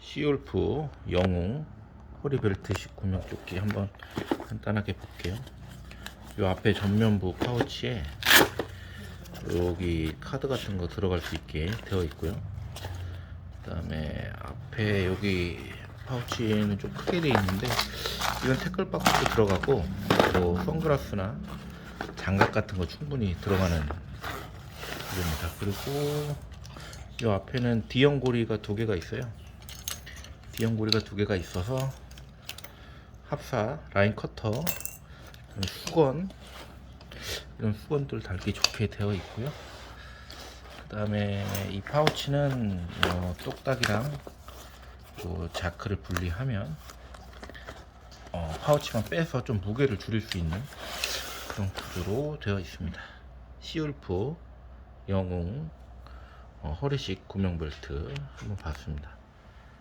시울프 영웅 허리벨트식 구명조끼 한번 간단하게 볼게요. 이 앞에 전면부 파우치에 여기 카드 같은 거 들어갈 수 있게 되어 있고요. 그 다음에 앞에 여기 파우치는 좀 크게 되어 있는데 이건 태클 박스도 들어가고 또 선글라스나 장갑 같은 거 충분히 들어가는 이겁니다. 그리고 이 앞에는 D형 고리가 두 개가 있어요. D형 고리가 두 개가 있어서 합사, 라인 커터, 수건 이런 수건들 달기 좋게 되어 있고요. 그 다음에 이 파우치는 어, 똑딱이랑 또 자크를 분리하면 어, 파우치만 빼서 좀 무게를 줄일 수 있는 그런 구조로 되어 있습니다. 시울프 영웅 어, 허리식 구명벨트 한번 봤습니다.